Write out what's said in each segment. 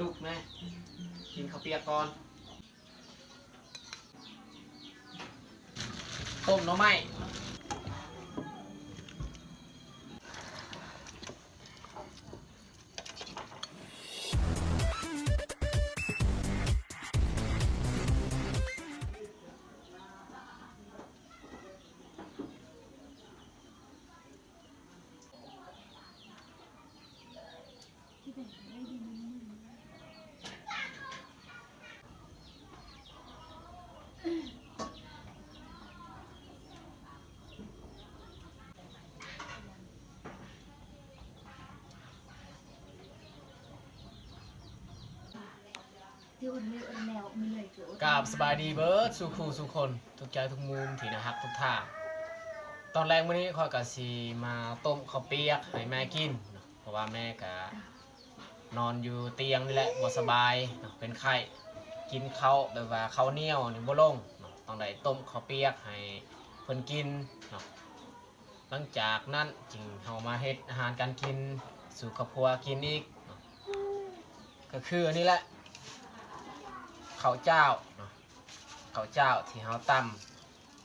ลูกแม่กินข้าวเปียกก่อนต้มหน่อไม้ ที่อุ่นมืออุ่นแนวมันเลยเกิดกราบสบายดีเบิร์ดสุขูสุคนทุกใจทุกมุมที่นะฮักทุกท่าตอนแรกมื้อนี้คอยกับสีมาต้มข้าวเปียกให้แม่กินเนาะเพราะว่าแม่กะนอนอยู่เตียงนี่แหละบ่สบายเนาะเป็นไข้กินข้าวแบบว่าข้าวเหนียวนี่บ่ลงเนาะต้องได้ต้มข้าวเปียกให้เพิ่นกินเนาะหลังจากนั้นจึงเฮามาเฮ็ดอาหารการกินสู่ครอบครัวกินอีกเนาะก็คืออันนี้แหละ ข้าวเจ้าเนาะข้าวเจ้าที่เฮาต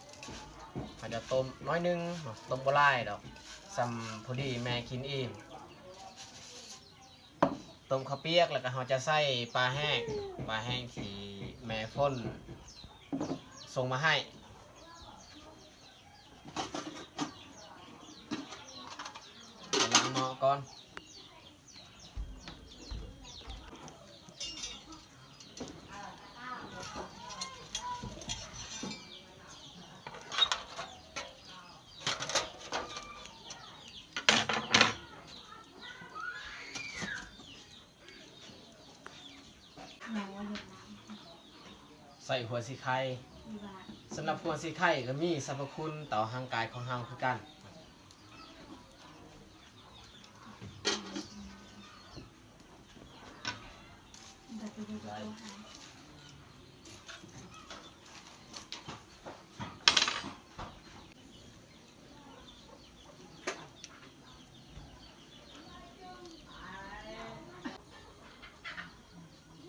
ำอาจจะต้มน้อยหนึงเนาะต้มบ่หลายดอกซำพอดีแม่กินเองต้มข้าวเปียกแล้วก็เราจะใส่ปลาแห้งปลาแห้งที่แม่พ่นส่งมาให้ล้างหม้อก่อน ใส่หัวสีไข่สำหรับหัวสีไข่ก็มีสรรพคุณต่อร่างกายของเราคือกัน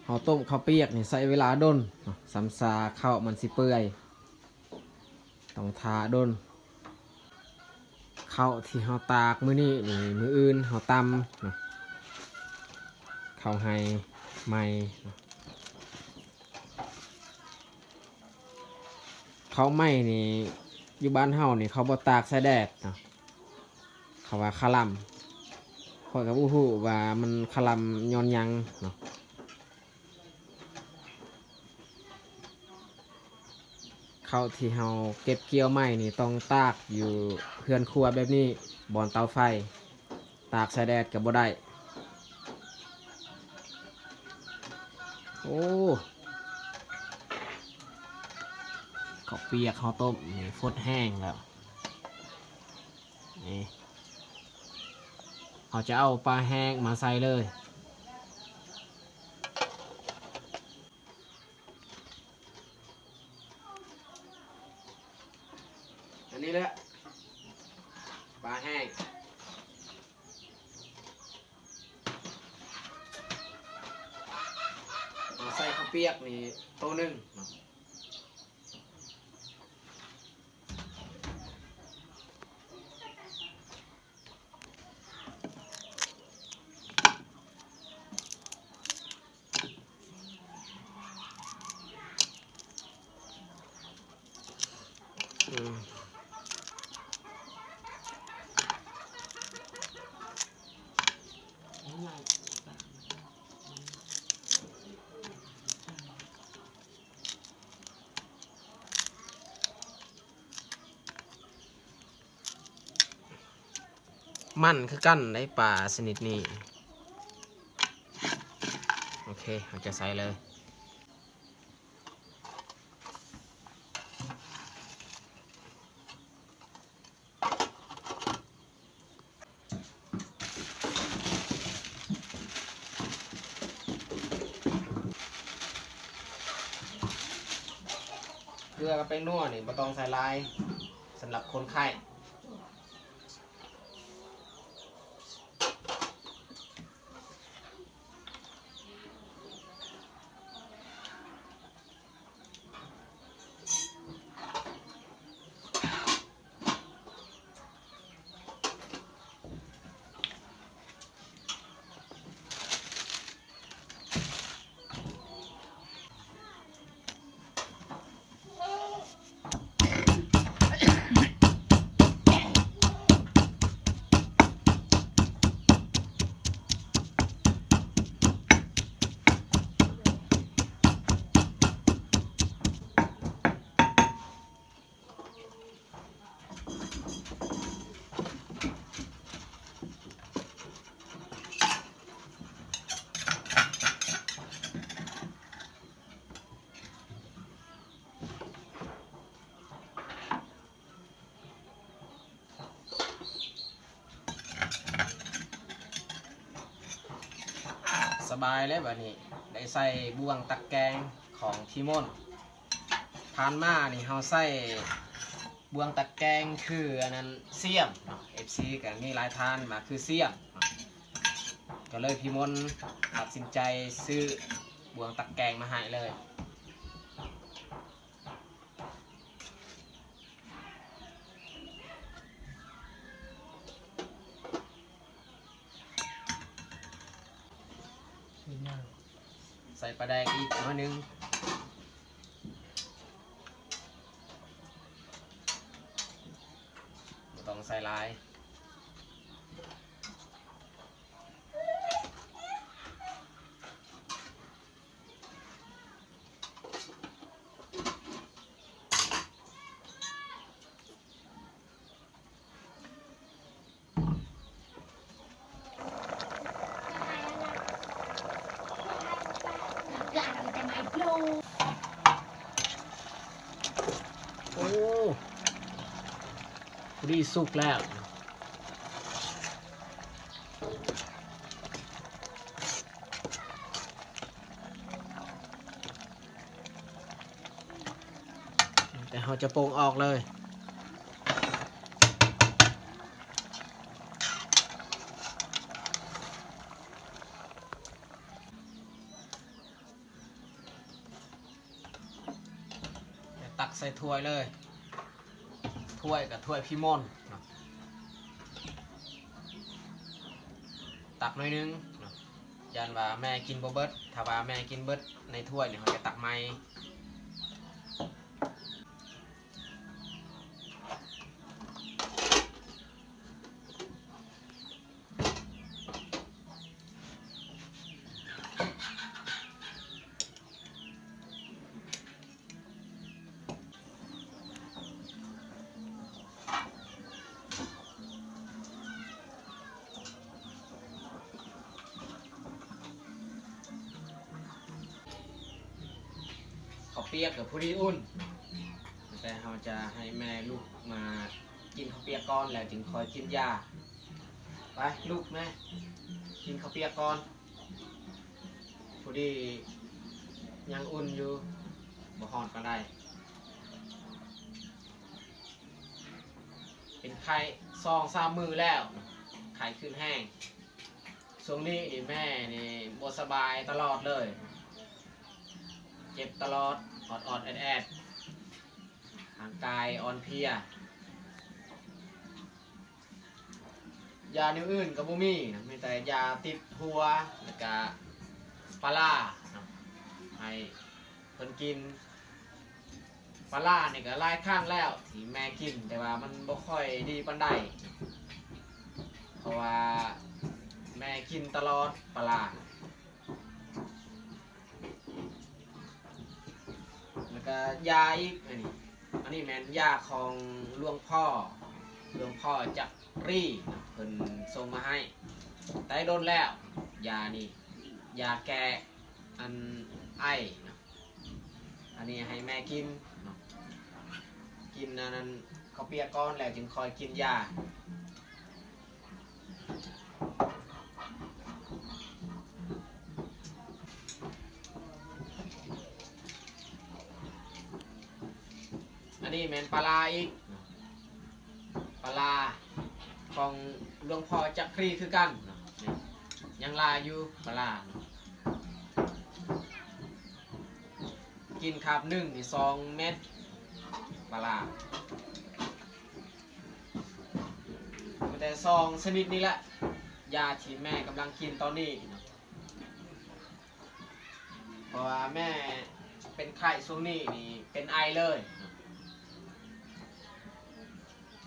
เรา ต้มข้าวเปียกนี่ใส่เวลาดนเนาะสำซาข้าวมันสิเปื่อยต้องทาดนข้าวที่เราตากมื้อนี้นี่มื้ออื่นเราตำข้าวไฮใหม่เข้าวไหม้นี่อยู่บ้านเฮานี่เขาบ่ตากใส่แดดเนาะเขาว่าคาลัมข้อยกับอู้ฮู้ว่ามันคาลัมย้อนยังเนาะ ข้าวที่เฮาเก็บเกี่ยวไม้นี่ต้องตากอยู่เพื่อนครัวแบบนี้บอนเตาไฟ ตากใส่แดดกับบ่ได้โอ้ข้าวเปียกข้าวต้มนี่ฟดแห้งแล้วนี่เขาจะเอาปลาแห้งมาใส่เลย อันนี้แหละปลาแห้งเอาใส่ข้าวเปียกนี่โตัวหนึ่งเนาะอื มันคือกั้นได้ปลาชนิดนี้ โอเคเราจะใส่เลย เกลือกับแป้งนัวนี่บ่ต้องใส่ลายสำหรับคนไข้ บายแล้วแบบนี้ ได้ใส่บ่วงตักแกงของพี่มนทานมานี่เฮาใส่บ่วงตักแกงคืออันนั้นเสียมเนาะ FC กันมีหลายทานมาคือเสียม ก็เลยพี่มนตัดสินใจซื้อบ่วงตักแกงมาให้เลย ใส่ปลาแดงอีกน้อยนึงต้องใส่ลาย กาดแต่ไม้โปร โอ้ พอดีสุกแล้วแต่เราจะโปรงออกเลยตักใส่ถ้วยเลย ถ้วยกับถ้วยพี่มอนตักหน่อยนึงยันว่าแม่กินบ่เบิดถ้าว่าแม่กินเบิดในถ้วยเนี่ยเขาจะตักไม่ เปียกกับผู้ดีอุ่น แต่เราจะให้แม่ลูกมากินข้าวเปียกก่อนแล้วจึงคอยกินยา ไปลูกแม่กินข้าวเปียกก่อน ผู้ดียังอุ่นอยู่บ่หอนก็ได้ เป็นไข้ซองสามมือแล้ว ไข้ขึ้นแห้งช่วงนี้นี่แม่นี่บสบายตลอดเลย เจ็บตลอดออดออดแอดแอดร่างกายอ่อนเพลีย ยานิ้วอื่นกับบุมี่มีแต่ยาติดหัวแล้วก็ปลาล่าให้เพิ่นกินปลาล่านี่ก็ไล่ข้างแล้วที่แม่กินแต่ว่ามันบ่ค่อยดีปานใดเพราะว่าแม่กินตลอดปลาล่า แล้ว ก็ยาอีกอันนี้อันนี้แมนยาของหลวงพ่อหลวงพ่อจักรีเพิ่นส่งมาให้ได้โดนแล้ว ยานี่ยาแก้อันไอนะอันนี้ให้แม่กินนะกินนั้นเขาเปียกก้อนแล้วจึงคอยกินยา อันนี้แมนปลาลาอีกปลาลาของหลวงพ่อจักรีคือกันยังลาอยู่ปลากินคาบหนึ่งนี่สองเม็ดปลาลามีแต่ซองชนิดนี้แหละยาที่แม่กำลังกินตอนนี้เพราะว่าแม่เป็นไข้ช่วงนี้นี่เป็นไอเลย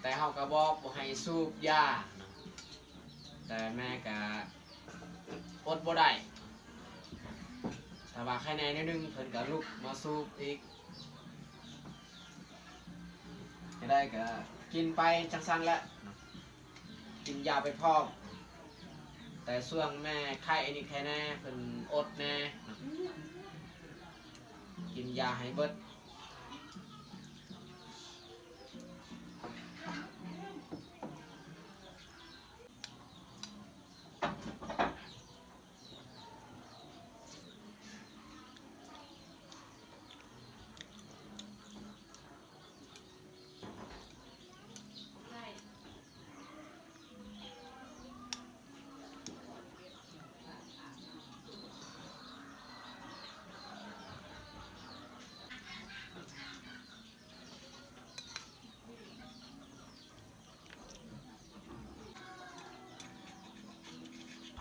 แต่เขาก็บอกบ่ให้สูบยาเนาะแต่แม่ก็อดบ่ได้แต่ว่าแค่แน่นิดนึงเพิ่นก็ลุกมาสูบอีกไม่ได้ก็กินไปจังสั้นละกินยาไปพร้อมแต่ส่วนแม่ไข้อันนี้แค่แน่เพิ่นอดแน่กินยาให้เบิด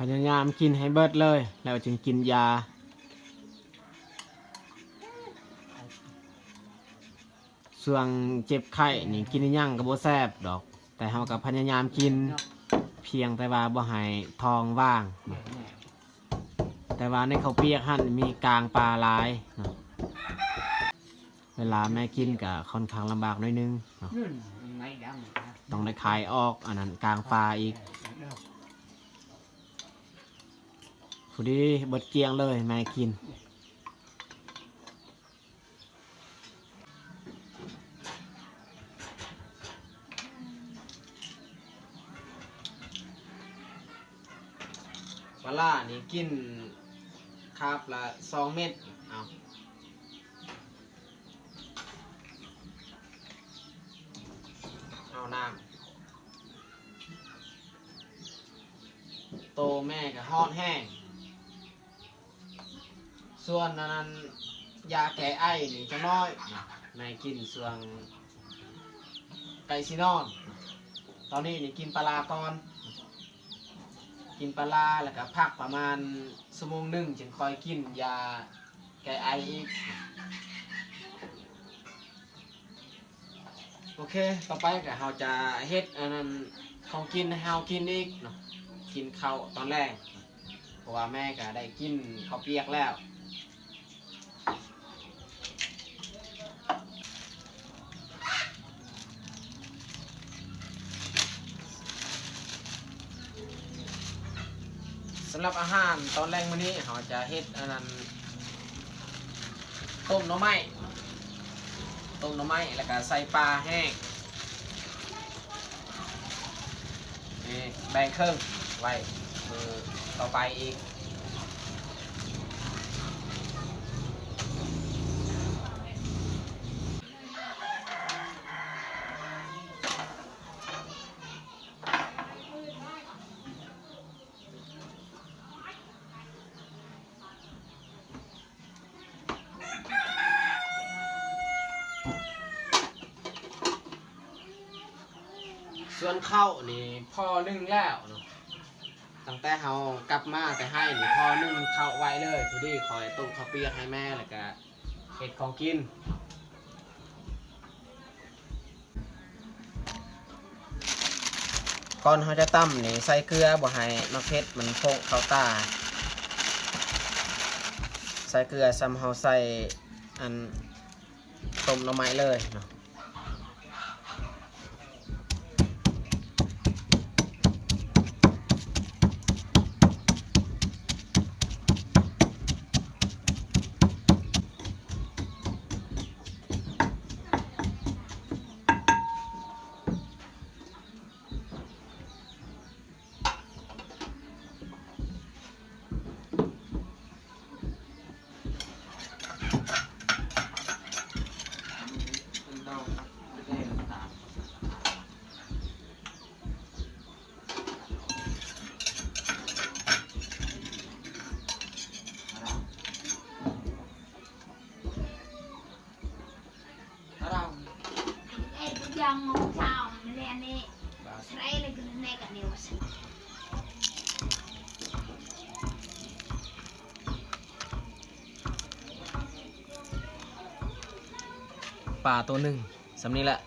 พยายามกินให้เบิดเลย แล้วจึงกินยา ส่วนเจ็บไข้นี่กินอิหยังก็บ่แซบดอก แต่เฮาก็พยายามกินเพียงแต่ว่าบ่ให้ทองว่าง แต่ว่าในเขาเปียกหั่นมีกลางปลาลาย เวลาแม่กินก็ค่อนข้างลำบากหน้อยนึง ต้องได้ขายออกอันนั้นกลางปลาอีก พอดีบดเกียงเลยแม่กิน ปลาล่านี่กินคาบละสองเม็ดเอาเอาน้ำโตแม่กับฮอดแห้ง ส่วนอันนั้นยาแก้ไอนี่จะน้อยนะแม่กินส่วนไก่ซินอน ตอนนี้นี่กินปลาร้าก่อน กินปลาร้าแล้วก็พักประมาณชั่วโมงหนึ่งจึงค่อยกินยาแก้ไออีกโอเค ต่อไปก็เราจะเฮ็ดอันนั้นของกินให้เรากินอีกเนาะ กินข้าวตอนแรก เพราะว่าแม่ก็ได้กินข้าวเปียกแล้วำหรับอาหารตอนแรกมื้อนี้เราจะเฮ็ดอันนั้นต้มหน่อไม้ต้มหน่อไม้แล้วก็ใส่ปลาแห้งนี่แบ่งครึ่งไว้มือต่อไปอีก ส่วนข้าวนี่พอนึ่งแล้วเนาะตั้งแต่เฮากลับมาแต่ให้นี่พอนึ่งข้าวไว้เลยพอดีคอยต้มข้าวเปียกให้แม่แล้วก็เห็ดของกินก่อนเขาจะตั้มนี่ใส่เกลือบ่ให้มะเพ็ดมันโพกเข้าตา ใส่เกลือซ้ำเฮาใส่อันต้มหน่อไม้เลยเนาะ Eh, yang mau tahu mana ni? Saya lagi nak kat ni was. ปลาตัวหนึ่งสำนี้แหละ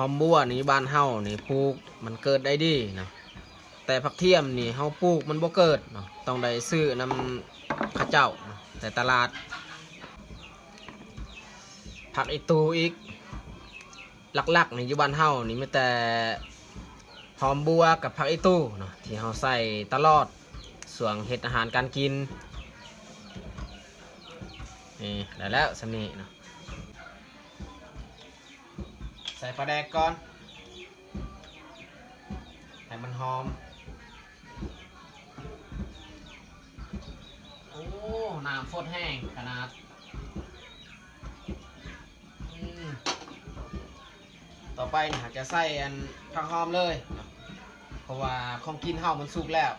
หอมบัวนี่บ้านเฮานี่ปลูกมันเกิดได้ดีนะแต่ผักเทียมนี่เฮาปลูกมันบ่เกิดเนาะต้องได้ซื้อนำเข้าเจ้านะแต่ตลาด ผักอีตูอีกหลักๆนี่อยู่บ้านเฮานี่มีแต่หอมบัวกับผักอีตูเนาะที่เฮาใส่ตลอดส่วนเฮ็ดอาหารการกินนี่ได้แล้วสำนี้เนาะ ปลาแดกก่อนให้มันหอม โอ้น้ำฟดแห้งขนาดต่อไปหากจะใส่อันผักหอมเลยเนาะเพราะว่าของกินเฮามันสุกแล้ว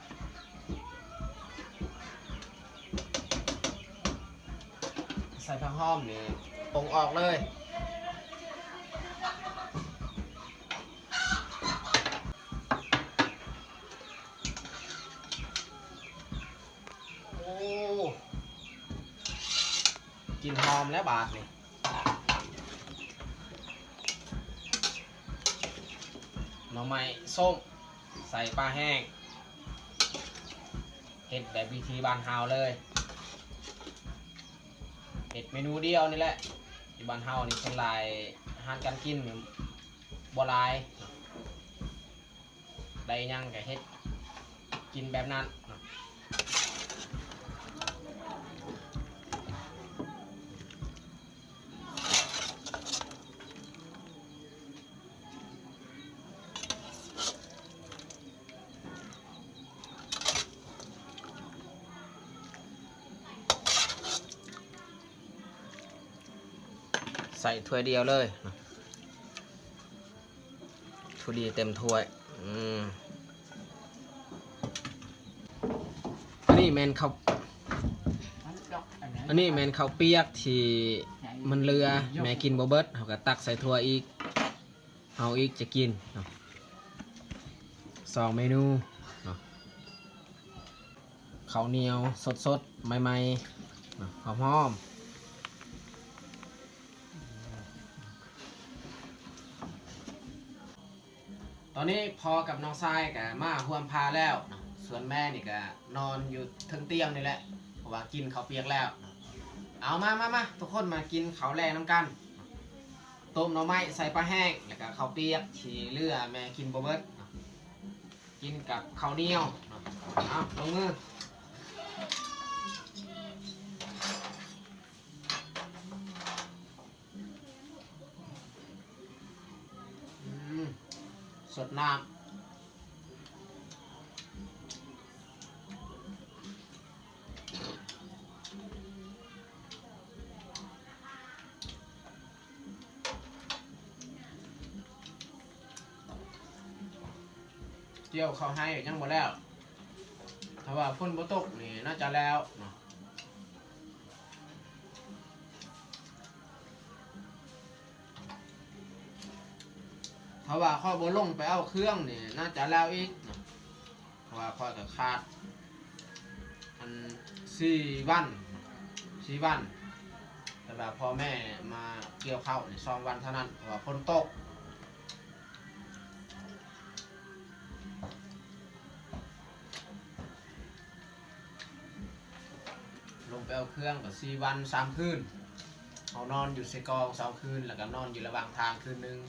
ใส่ผักหอมนี่ปรุงออกเลย โอ้กลินห อมแล้วบาทนี่หน่อไม้ส้ม ใส่ปลาแห้งเห็ดแบบวิธีบานเฮาเลยเห็ดเมนูเดียวนี่แหละที่บานเฮานี่เป็นลายอาหารการกินบัวลาย ได้ยังกับเห็ดกินแบบนั้น ใส่ถ้วยเดียวเลยถ้วยดีเต็มถ้วยอืมอันนี้แมนเขาอันนี้แมนเขาเปียกที่มันเรือแม่กินบเบิดเขาก็ตักใส่ถ้วยอีกเอาอีกจะกินสองเมนูเข้าวเหนียวสดๆใหม่ๆหอมๆ อนนี้พอกับน้องทรายกับมาห่วมพาแล้วเนาะส่วนแม่นี่ก็นอนอยู่ทึงเตียงนี่แหละเพราะว่ากินข้าวเปียกแล้วเนาะเอามามามาทุกคนมากินข้าวแรงน้ำกันต้มหน่อไม้ใส่ปลาแห้งแล้วก็ข้าวเปียกฉีเลือแม่กินบะเบิดเนาะกินกับข้าวเหนียวเนาะเอาลงมือ สดน้ำเกี่ยวเขาให้ยังหมดแล้ว ถ้าว่าฝนบ่ตกนี่น่าจะแล้วเนาะ ถ้าว่าข้อยบ่ลงไปเอาเครื่องนี่น่าจะแล้วอีกเนะเพราะว่าข้อยก็ขาดอันสี่วันสี่วัน แต่ว่าพ่อแม่มาเกี่ยวข้าวในสองวันเท่านั้นเพราะว่าฝนตกลงไปเอาเครื่องกับสี่วันสามคืนเอานอนอยู่เซกองสองคืน แล้วก็นอนอยู่ระหว่างทางคืนหนึง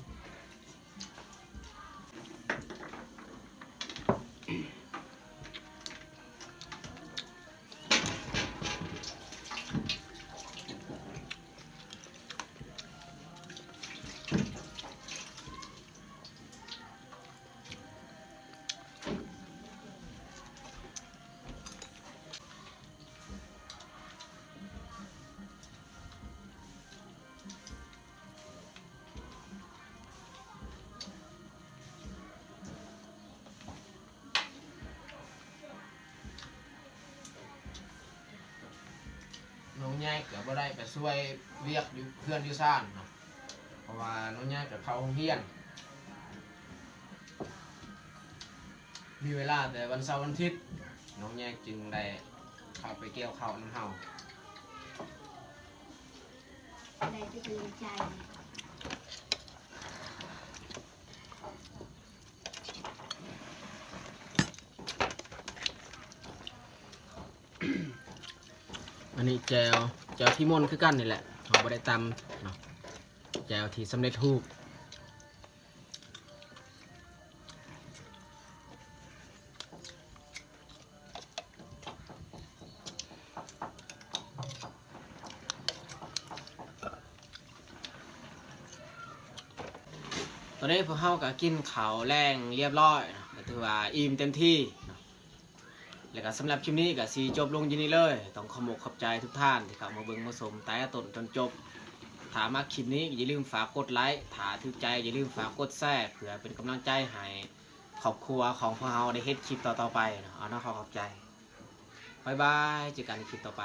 น้องแยกก็บ่ได้ไปช่วยเรียกอยู่เพื่อนอยู่ซ่านเนาะเพราะว่าน้องแยกกับเขาโรงเรียน มีเวลาแต่วันเสาร์วันอาทิตย์น้องแยกจึงได้เข้าไปเกี่ยวข้าวน้ำเฮา ได้จะดีใจ นี้แจวแจวที่ม่นคือกันนี่แหละเขาบ่ได้ตำเนาะแจวที่สำเร็จรูปตอนนี้พวกเขาก็กินข้าวแรงเรียบร้อยก็ถือว่าอิ่มเต็มที่ แล้วก็สำหรับคลิปนี้ก็สีจบลงยินนี้เลย ต้องขอมกขอบใจทุกท่านที่เข้ามาเบิ่งมาชมแต่ตนจนจบถามาคลิปนี้อย่าลืมฝากกดไลค์ถ้าถูกใจอย่าลืมฝากกดแชร์เพื่อเป็นกำลังใจให้ครอบครัวของพวกเราได้เฮ็ดคลิปต่อๆไปเนาะเอาเนาะขอขอบใจบายบายเจอกันในคลิปต่อไป